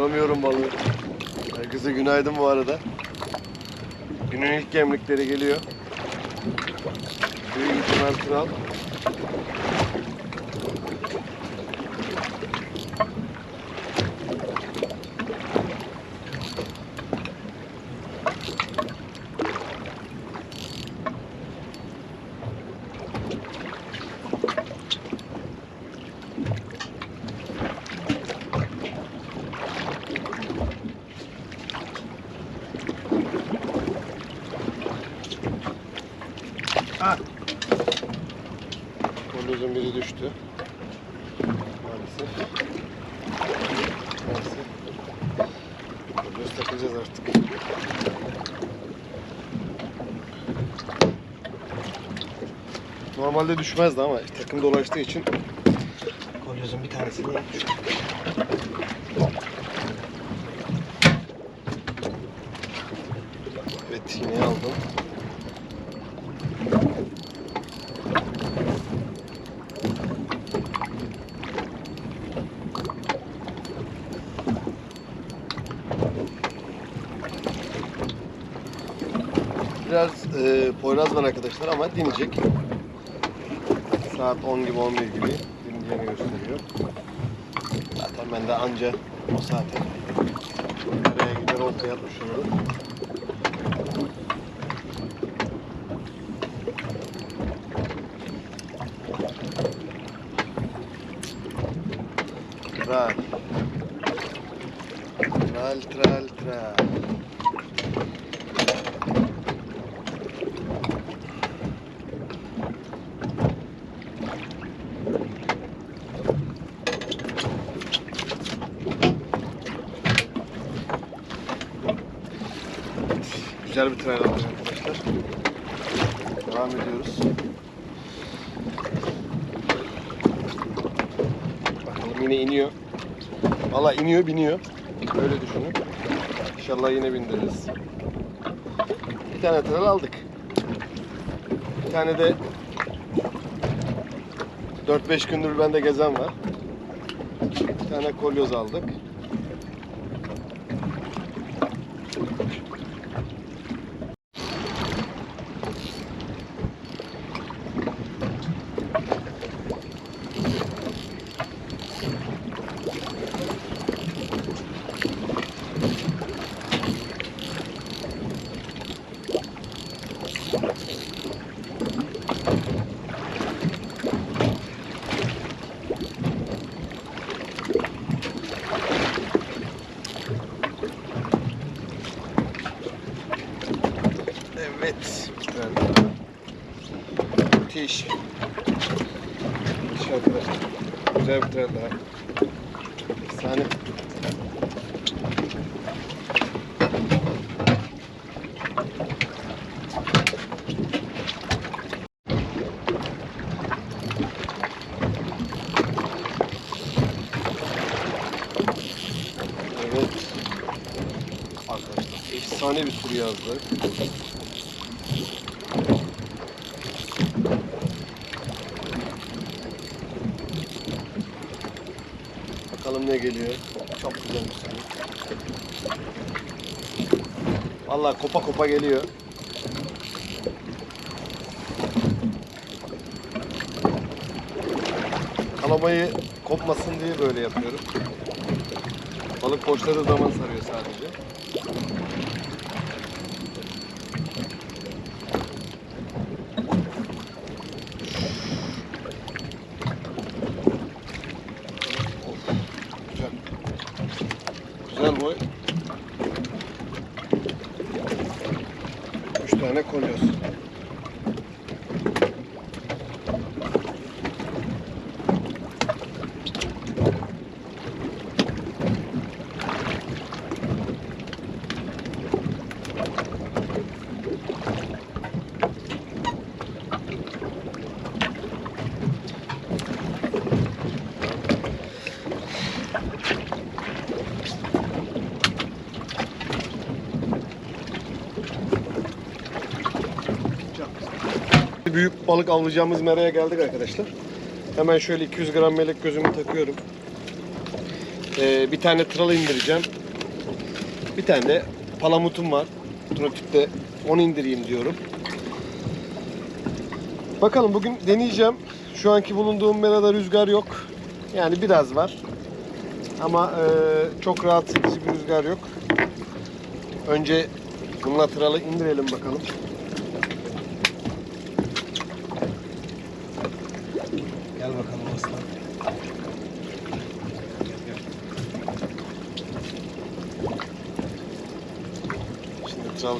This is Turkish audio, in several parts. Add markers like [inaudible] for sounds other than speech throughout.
Kaldıramıyorum balığı. Herkese günaydın bu arada. Günün ilk gemlikleri geliyor. Büyük ihtimal kral. Kolyozun biri düştü. Maalesef. Maalesef. Kolyoz takacağız artık. Normalde düşmezdi ama takım dolaştığı için kolyozun bir tanesini düştü. Evet yine aldım. Biraz e, Poyraz var arkadaşlar ama dinecek. Saat 10 gibi 11 gibi dinleyeceğini gösteriyor. Zaten ben de anca o saate nereye gider oltaya atmış olurum. Tral. Tral tral tral. Güzel bir tren aldık arkadaşlar. Devam ediyoruz. Bakalım yine iniyor. Valla iniyor biniyor. Öyle düşünün. İnşallah yine bindiririz. Bir tane tren aldık. Bir tane de 4-5 gündür bende gezen var. Bir tane kolyoz aldık. Evet. Tren daha. Müthiş. Müthiş arkadaşlar. Güzel bir tren daha. Efsane. Evet. Efsane bir tur yazdık. Bakalım ne geliyor. Çok güzel bir sürü. Vallahi kopa kopa geliyor. Kalamayı kopmasın diye böyle yapıyorum. Balık boşladığı zaman sarıyor sadece. Güzel boy. Üç tane kolyoz. Büyük balık avlayacağımız meraya geldik arkadaşlar. Hemen şöyle 200 gram melek gözümü takıyorum. Ee, bir tane tralı indireceğim. Bir tane de palamutum var. Tropik'te onu indireyim diyorum. Bakalım bugün deneyeceğim. Şu anki bulunduğum merada rüzgar yok. Yani biraz var. Ama e, çok rahatsız bir rüzgar yok. Önce bununla tralı indirelim bakalım.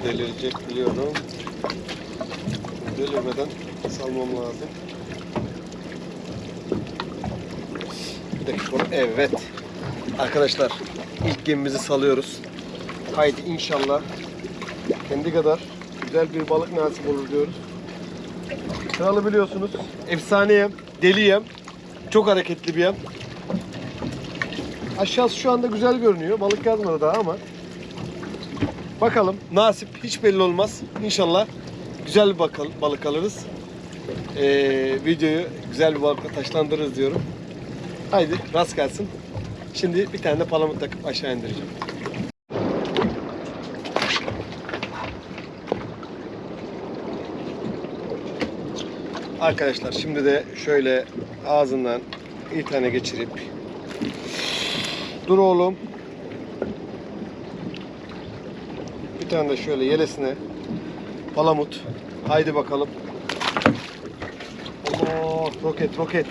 Delirecek biliyorum. Delirmeden salmam lazım. Bir dakika. Evet. Arkadaşlar ilk gemimizi salıyoruz. Haydi inşallah kendi kadar güzel bir balık nasip olur diyoruz. Kralı biliyorsunuz. Efsane yem, deli yem. Çok hareketli bir yem. Aşağısı şu anda güzel görünüyor. Balık yazmadı daha ama. Bakalım. Nasip hiç belli olmaz. İnşallah güzel bir bakal- balık alırız. Ee, videoyu güzel bir balıkla taşlandırırız diyorum. Haydi rast gelsin. Şimdi bir tane de palamut takıp aşağı indireceğim. Arkadaşlar şimdi de şöyle ağzından bir tane geçirip Dur oğlum. Bir tane de şöyle yelesine palamut. Haydi bakalım. Allah roket roket.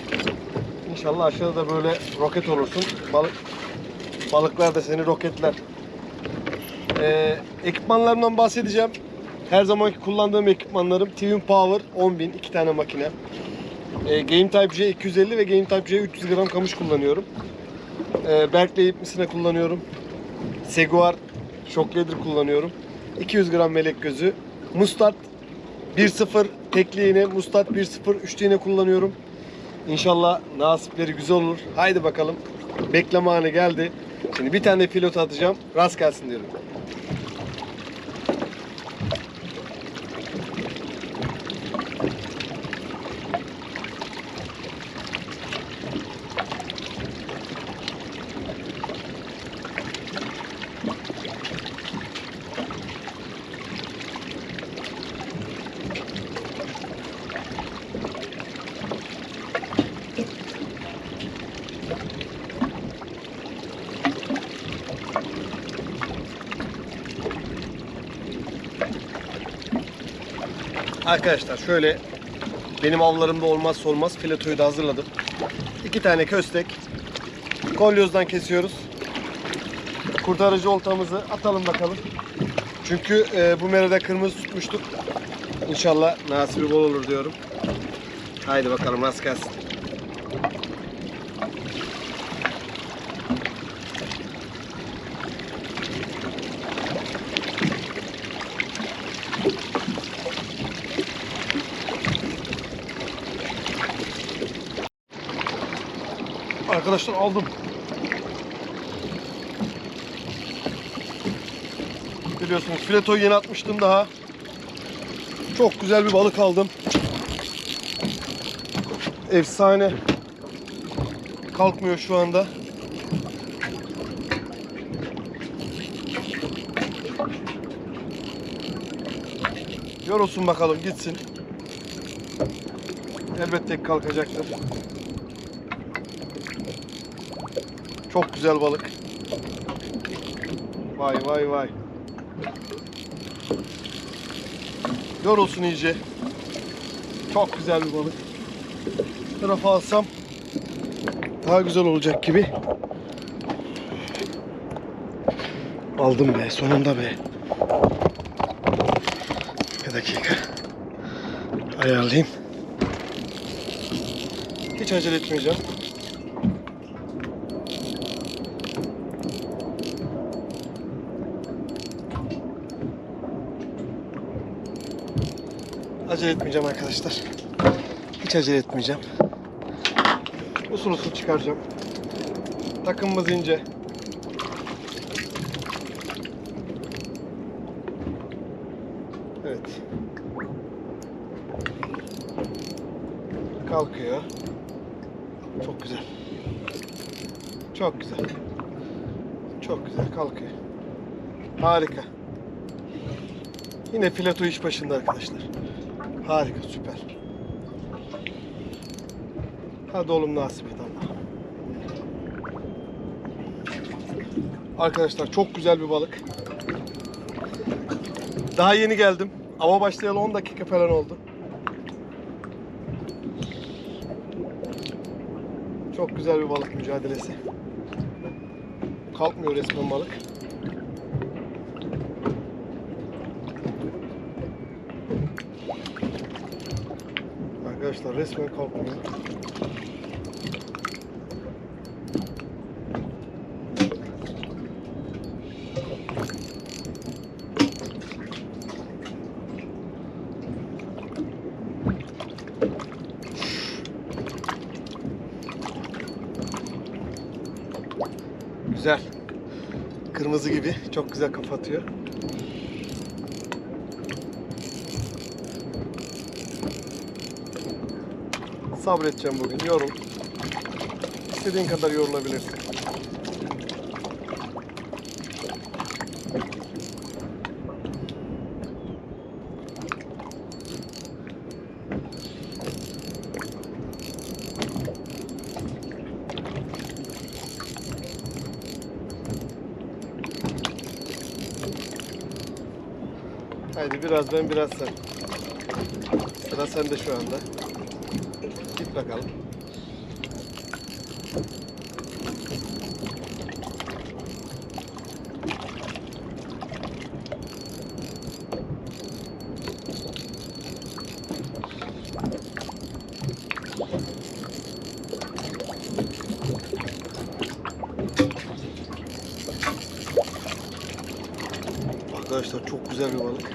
İnşallah aşağıda da böyle roket olursun. Balık balıklar da seni roketler. Ee, ekipmanlarımdan bahsedeceğim. Her zamanki kullandığım ekipmanlarım Twin Power 10.000 iki tane makine. Ee, Game Type J 250 ve Game Type J 300 gram kamış kullanıyorum. Ee, Berkeley ipmisine kullanıyorum. Seguar Leader kullanıyorum. 200 gram melek gözü. Mustard 1.0 tekli iğne, Mustard 1.0 üçlü iğne kullanıyorum. İnşallah nasipleri güzel olur. Haydi bakalım. Bekleme anı geldi. Şimdi bir tane pilot atacağım. Rast gelsin diyorum. Arkadaşlar şöyle benim avlarımda olmazsa olmaz filetoyu da hazırladım. İki tane köstek. Kolyozdan kesiyoruz. Kurtarıcı oltamızı atalım bakalım. Çünkü e, bu merada kırmızı tutmuştuk. İnşallah nasibi bol olur diyorum. Haydi bakalım rast gelsin. Arkadaşlar aldım. Biliyorsunuz filetoyu yeni atmıştım daha. Çok güzel bir balık aldım. Efsane. Kalkmıyor şu anda. Yorulsun bakalım gitsin. Elbette kalkacaktır. Çok güzel balık. Vay vay vay. Yorulsun iyice. Çok güzel bir balık. Bu alsam daha güzel olacak gibi. Aldım be sonunda be. Bir dakika. Ayarlayayım. Hiç acele etmeyeceğim. Acele etmeyeceğim arkadaşlar. Hiç acele etmeyeceğim. Usul usul çıkaracağım. Takımımız ince. Evet. Kalkıyor. Çok güzel. Çok güzel. Çok güzel kalkıyor. Harika. Yine fileto iş başında arkadaşlar. Harika, süper. Hadi oğlum nasip et Allah. Arkadaşlar çok güzel bir balık. Daha yeni geldim. Ava başlayalı 10 dakika falan oldu. Çok güzel bir balık mücadelesi. Kalkmıyor resmen balık. Arkadaşlar resmen kalkmıyor. Güzel. Kırmızı gibi çok güzel kapatıyor. Sabredeceğim bugün. Yorul. İstediğin kadar yorulabilirsin. Haydi biraz ben biraz sen. Sıra sende şu anda. Git bakalım. Arkadaşlar çok güzel bir balık.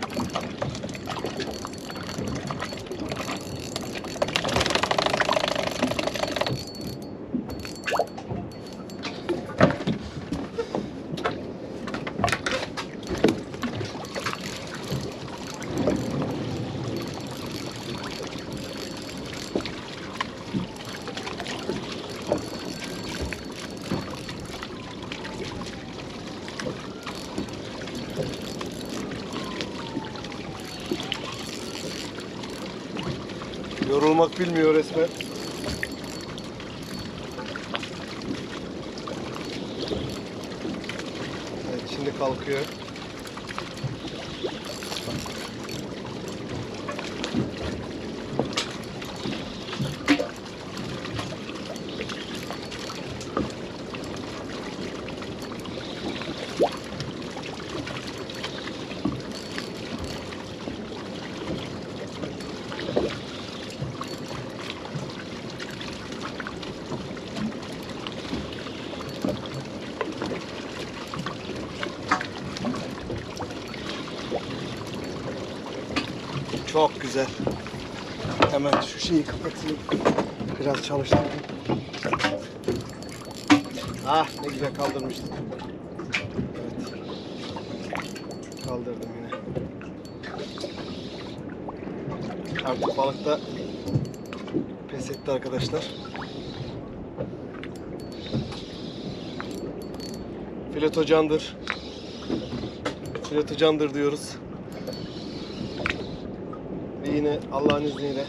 Yorulmak bilmiyor resmen. Evet, şimdi kalkıyor. Çok güzel. Hemen şu şeyi kapatayım. Biraz çalıştırayım. Ah ne güzel kaldırmıştım. Evet. Kaldırdım yine. Artık balık da pes etti arkadaşlar. Fileto candır. Fileto candır diyoruz. yine Allah'ın izniyle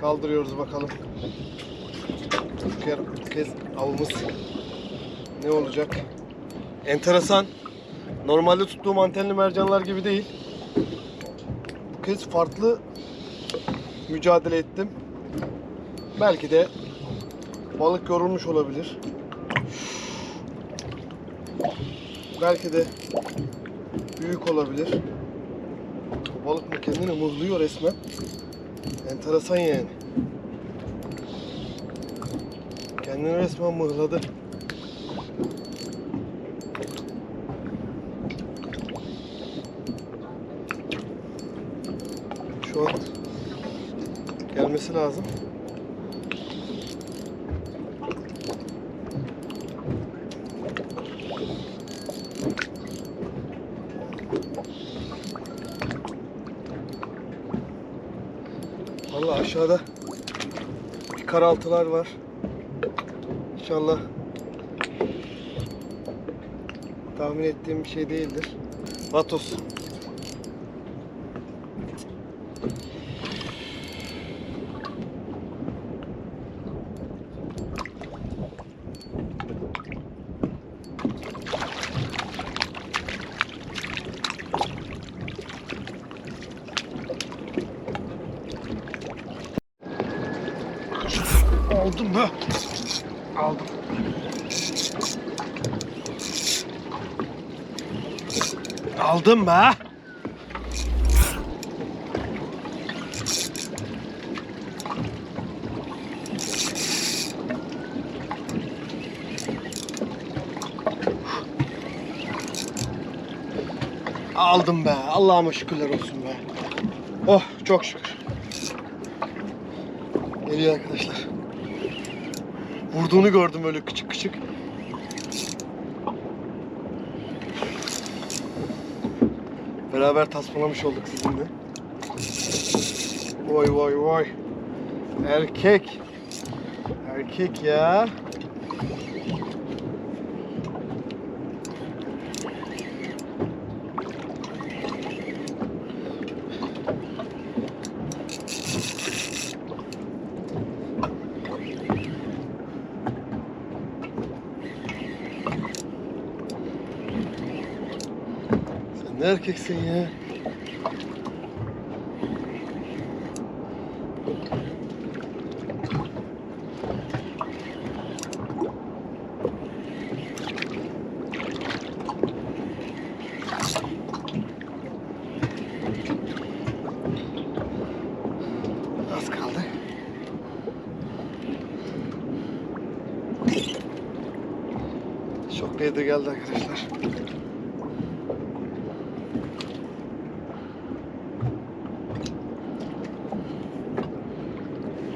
kaldırıyoruz bakalım. Kere- bu kez avımız ne olacak? Enteresan. Normalde tuttuğum antenli mercanlar gibi değil. Bu kez farklı mücadele ettim. Belki de balık yorulmuş olabilir. Belki de büyük olabilir. Balık mı kendini mıhlıyor resmen. Enteresan yani. Kendini resmen mıhladı. Şu an gelmesi lazım. Vallahi aşağıda karaltılar var. İnşallah tahmin ettiğim bir şey değildir. Vatos. Aldım be. Aldım. Aldım be. Aldım be. Allah'ıma şükürler olsun be. Oh çok şükür. Geliyor arkadaşlar. Vurduğunu gördüm öyle küçük küçük. Beraber tasmalamış olduk sizinle. Vay vay vay. Erkek. Erkek ya. Erkeksin ya? Az kaldı. Çok değdi geldi arkadaşlar.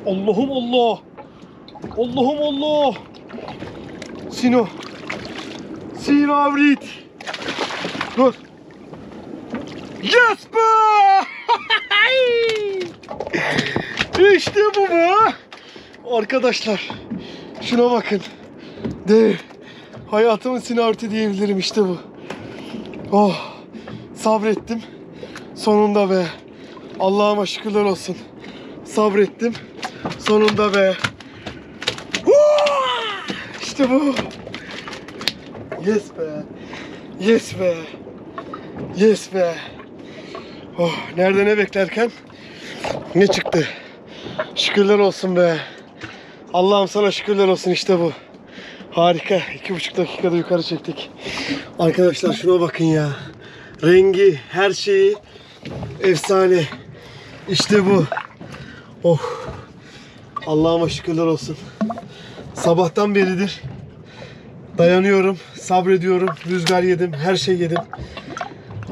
Allah'ım Allah. Allah'ım Allah. Sino. Sino Avrit. Dur. Yes be! [laughs] işte bu be. Arkadaşlar şuna bakın. De hayatımın sinarti diyebilirim işte bu. Oh sabrettim. Sonunda be. Allah'ıma şükürler olsun. Sabrettim. Sonunda be. İşte bu. Yes be. Yes be. Yes be. Oh, nerede ne beklerken ne çıktı? Şükürler olsun be. Allah'ım sana şükürler olsun işte bu. Harika. İki buçuk dakikada yukarı çektik. Arkadaşlar şuna bakın ya. Rengi, her şeyi efsane. İşte bu. Oh. Allah'ıma şükürler olsun. Sabahtan beridir dayanıyorum, sabrediyorum. Rüzgar yedim, her şey yedim.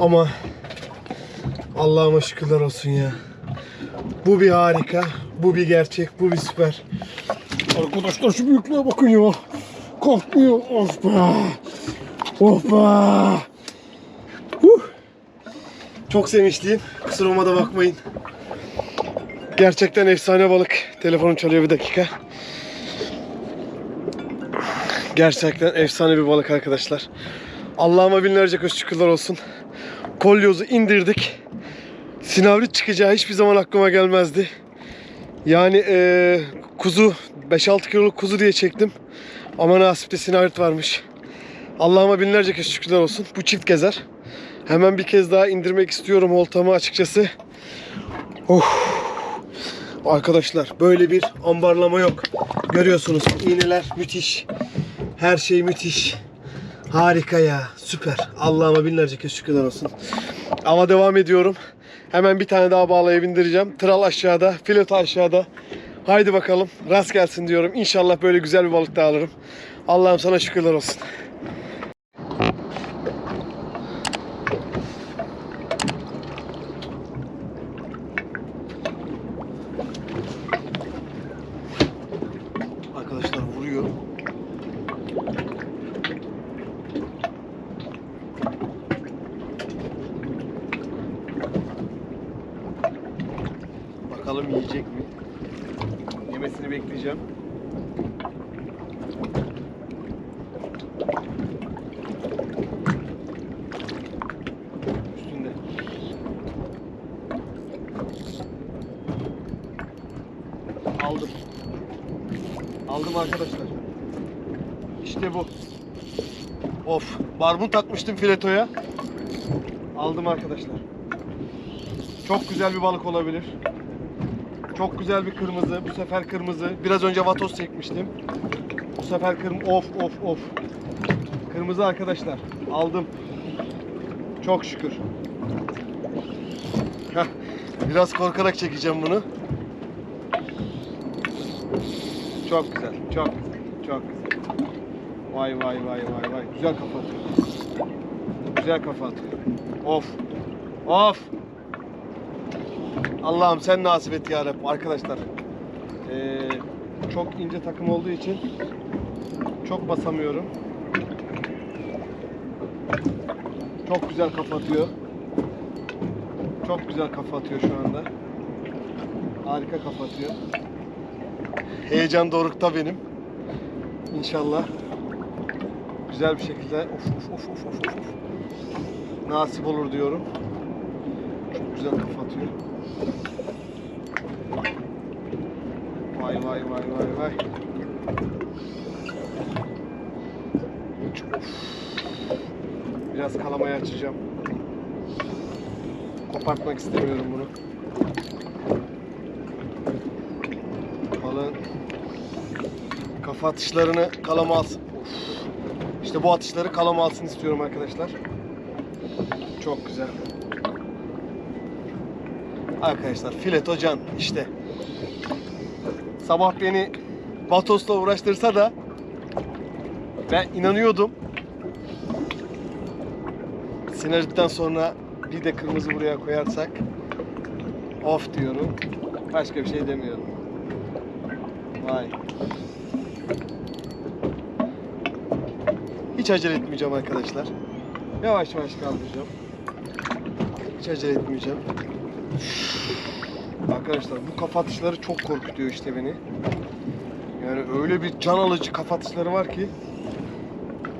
Ama Allah'ıma şükürler olsun ya. Bu bir harika, bu bir gerçek, bu bir süper. Arkadaşlar şu büyüklüğe bakın ya. Kalkmıyor. Of be. Of be. Huh. Çok sevinçliyim. Kusuruma da bakmayın. Gerçekten efsane balık. Telefonum çalıyor bir dakika. Gerçekten efsane bir balık arkadaşlar. Allah'ıma binlerce köz şükürler olsun. Kolyozu indirdik. sinavrit çıkacağı hiçbir zaman aklıma gelmezdi. Yani eee, kuzu 5-6 kiloluk kuzu diye çektim. Ama nasipte sinavrit varmış. Allah'ıma binlerce kez şükürler olsun. Bu çift gezer. Hemen bir kez daha indirmek istiyorum oltamı açıkçası. Oh. Arkadaşlar böyle bir ambarlama yok. Görüyorsunuz iğneler müthiş. Her şey müthiş. Harika ya. Süper. Allah'ıma binlerce kez şükürler olsun. Ava devam ediyorum. Hemen bir tane daha bağlayıp indireceğim. Tral aşağıda, fileto aşağıda. Haydi bakalım. Rast gelsin diyorum. İnşallah böyle güzel bir balık da alırım. Allah'ım sana şükürler olsun. Arkadaşlar vuruyor. Bakalım yiyecek mi? Yemesini bekleyeceğim. Üstünde. Aldım. Aldım arkadaşlar. İşte bu. Of. Barbun takmıştım filetoya. Aldım arkadaşlar. Çok güzel bir balık olabilir. Çok güzel bir kırmızı. Bu sefer kırmızı. Biraz önce vatos çekmiştim. Bu sefer kırmızı. Of of of. Kırmızı arkadaşlar. Aldım. Çok şükür. Biraz korkarak çekeceğim bunu. Çok güzel. Çok güzel. Çok güzel. Vay vay vay vay vay. Güzel kafa atıyor. Güzel kafa atıyor. Of. Of. Allah'ım sen nasip et ya Rabbi. Arkadaşlar. ee, çok ince takım olduğu için çok basamıyorum. Çok güzel kafa atıyor. Çok güzel kafa atıyor şu anda. Harika kafa atıyor. Heyecan dorukta benim. İnşallah güzel bir şekilde of of of of of. Nasip olur diyorum. Çok güzel kafa atıyor. Vay vay vay vay vay. Biraz kalamaya açacağım. Kopartmak istemiyorum bunu. Balığın kafa atışlarını kalama alsın. İşte bu atışları kalama alsın istiyorum arkadaşlar. Çok güzel. Arkadaşlar fileto can işte. Sabah beni Batos'la uğraştırsa da ben inanıyordum. Sinerjiden sonra bir de kırmızı buraya koyarsak of diyorum. Başka bir şey demiyorum. Vay. Hiç acele etmeyeceğim arkadaşlar. Yavaş yavaş kaldıracağım. Hiç acele etmeyeceğim. Arkadaşlar bu kafa atışları çok korkutuyor işte beni. Yani öyle bir can alıcı kafa atışları var ki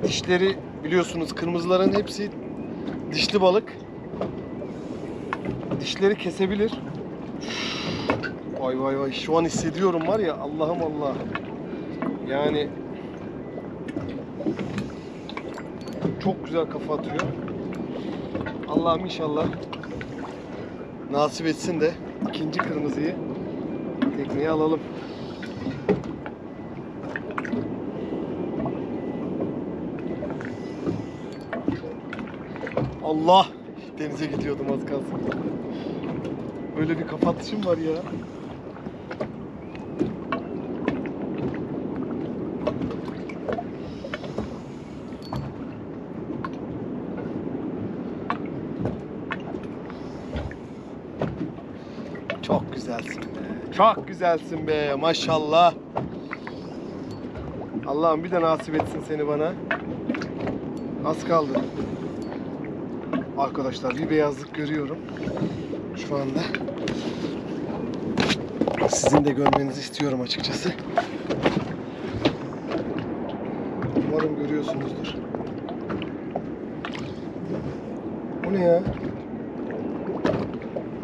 dişleri biliyorsunuz kırmızıların hepsi dişli balık. Dişleri kesebilir. Vay vay vay şu an hissediyorum var ya Allah'ım Allah. Yani çok güzel kafa atıyor. Allah'ım inşallah nasip etsin de ikinci kırmızıyı tekneye alalım. Allah! Denize gidiyordum az kalsın. Böyle bir kafa atışım var ya. Çok güzelsin be. Çok güzelsin be. Maşallah. Allah'ım bir de nasip etsin seni bana. Az kaldı. Arkadaşlar bir beyazlık görüyorum. Şu anda. Sizin de görmenizi istiyorum açıkçası. Umarım görüyorsunuzdur. Bu ne ya?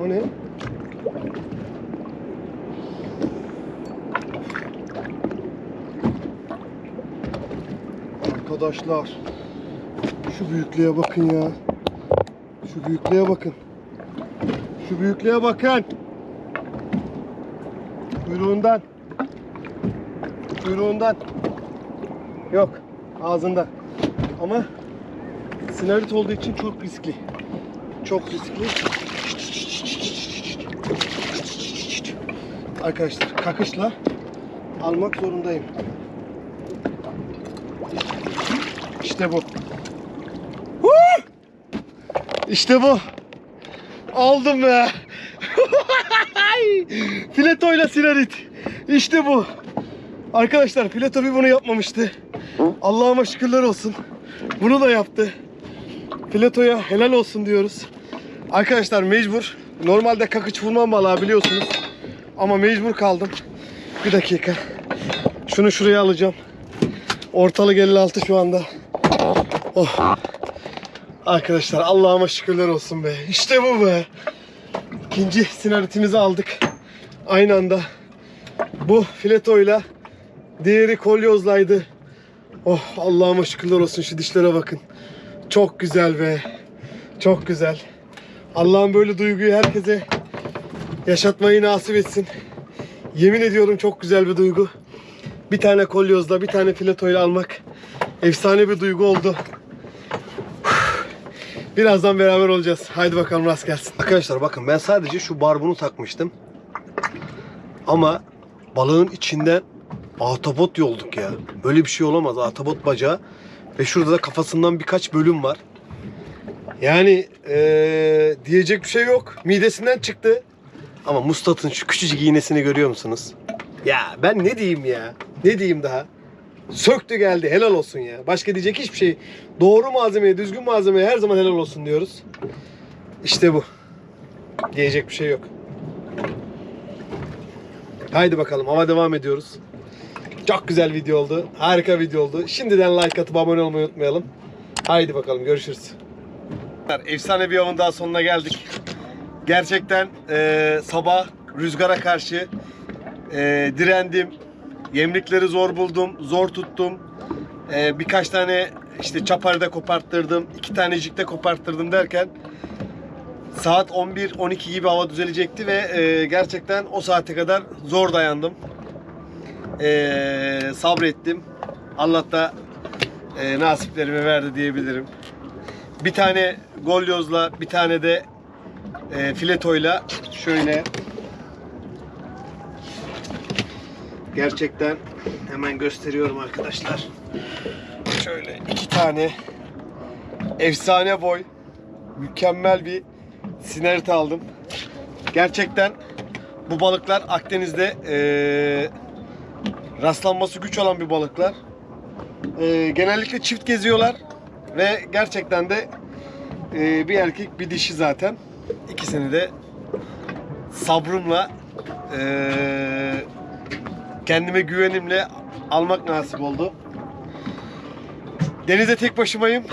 O ne? Arkadaşlar şu büyüklüğe bakın ya. Şu büyüklüğe bakın. Şu büyüklüğe bakın. Kuyruğundan. Kuyruğundan. Yok. Ağzında. Ama sinarit olduğu için çok riskli. Çok riskli. Arkadaşlar kakışla almak zorundayım. İşte bu. İşte bu. Aldım be. Filetoyla sinarit. İşte bu. Arkadaşlar fileto bir bunu yapmamıştı. Allah'ıma şükürler olsun. Bunu da yaptı. Filetoya helal olsun diyoruz. Arkadaşlar mecbur. Normalde kakıç vurmam balığa biliyorsunuz. Ama mecbur kaldım. Bir dakika. Şunu şuraya alacağım. Ortalık 56 şu anda. Oh. Arkadaşlar Allah'ıma şükürler olsun be. İşte bu be. İkinci sinaritimizi aldık. Aynı anda. Bu filetoyla diğeri kolyozlaydı. Oh Allah'ıma şükürler olsun şu dişlere bakın. Çok güzel be. Çok güzel. Allah'ım böyle duyguyu herkese yaşatmayı nasip etsin. Yemin ediyorum çok güzel bir duygu. Bir tane kolyozla bir tane filetoyla almak efsane bir duygu oldu. Birazdan beraber olacağız. Haydi bakalım rast gelsin. Arkadaşlar bakın ben sadece şu barbunu takmıştım. Ama balığın içinden ahtapot yolduk ya. Böyle bir şey olamaz. Ahtapot bacağı. Ve şurada da kafasından birkaç bölüm var. Yani eee, diyecek bir şey yok. Midesinden çıktı. Ama Mustat'ın şu küçücük iğnesini görüyor musunuz? Ya ben ne diyeyim ya? Ne diyeyim daha? Söktü geldi. Helal olsun ya. Başka diyecek hiçbir şey. Doğru malzemeye, düzgün malzemeye her zaman helal olsun diyoruz. İşte bu. Diyecek bir şey yok. Haydi bakalım ama devam ediyoruz. Çok güzel video oldu. Harika video oldu. Şimdiden like atıp abone olmayı unutmayalım. Haydi bakalım görüşürüz. Efsane bir avın daha sonuna geldik. Gerçekten eee, sabah rüzgara karşı eee, direndim. Yemlikleri zor buldum, zor tuttum. Eee, birkaç tane işte çaparda koparttırdım, iki tanecik de koparttırdım derken saat 11-12 gibi hava düzelecekti ve eee, gerçekten o saate kadar zor dayandım. Eee, sabrettim. Allah da eee, nasiplerimi verdi diyebilirim. Bir tane golyozla, bir tane de e, filetoyla şöyle gerçekten hemen gösteriyorum arkadaşlar. Şöyle iki tane efsane boy mükemmel bir sinerit aldım. Gerçekten bu balıklar Akdeniz'de e, rastlanması güç olan bir balıklar. E, genellikle çift geziyorlar ve gerçekten de e, bir erkek bir dişi zaten. İkisini de sabrımla e, kendime güvenimle almak nasip oldu. Denize tek başımayım.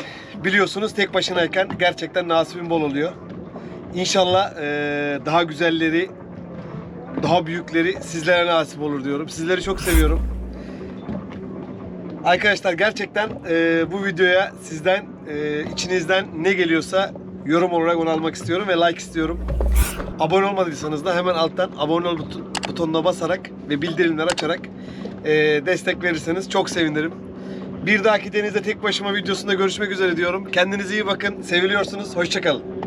Biliyorsunuz tek başınayken gerçekten nasibim bol oluyor. İnşallah e, daha güzelleri, daha büyükleri sizlere nasip olur diyorum. Sizleri çok seviyorum. Arkadaşlar gerçekten e, bu videoya sizden e, içinizden ne geliyorsa yorum olarak onu almak istiyorum ve like istiyorum. Abone olmadıysanız da hemen alttan abone ol buton- butonuna basarak ve bildirimler açarak e, destek verirseniz çok sevinirim. Bir dahaki denizde tek başıma videosunda görüşmek üzere diyorum. Kendinize iyi bakın. Seviliyorsunuz. Hoşçakalın.